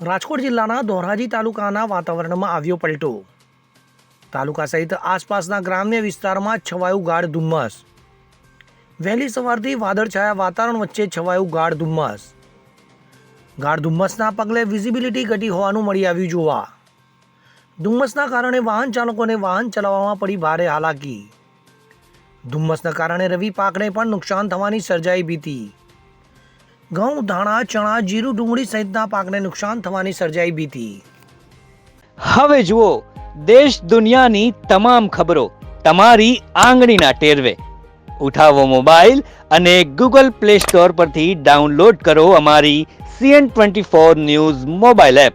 રાજકોટ જિલ્લાના ધોરાજી તાલુકાના વાતાવરણમાં આવ્યો પલટો. તાલુકા સહિત આસપાસના ગ્રામ્ય વિસ્તારમાં છવાયું ગાઢ ધુમ્મસ. વહેલી સવારથી વાદળછાયા વાતાવરણ વચ્ચે છવાયું ગાઢ ધુમ્મસ. ગાઢ ધુમ્મસના પગલે વિઝિબિલિટી ઘટી હોવાનું મળી આવ્યું જોવા. ધુમ્મસના કારણે વાહન ચાલકોને વાહન ચલાવવામાં પડી ભારે હાલાકી. ધુમ્મસના કારણે રવિ પાકને પણ નુકસાન થવાની સર્જાઈ ભીતી. ઘઉં, ધાણા, ચણા, જીરું, ડુંગળી સહિતના પાકને નુકસાન થવાની સર્જાઈ ભીતી. હવે જુઓ, દેશ દુનિયાની તમામ ખબરો તમારી આંગળીના ટેરવે. ઉઠાવો મોબાઈલ અને ગૂગલ પ્લે સ્ટોર પરથી ડાઉનલોડ કરો અમારી CN twenty four news mobile app.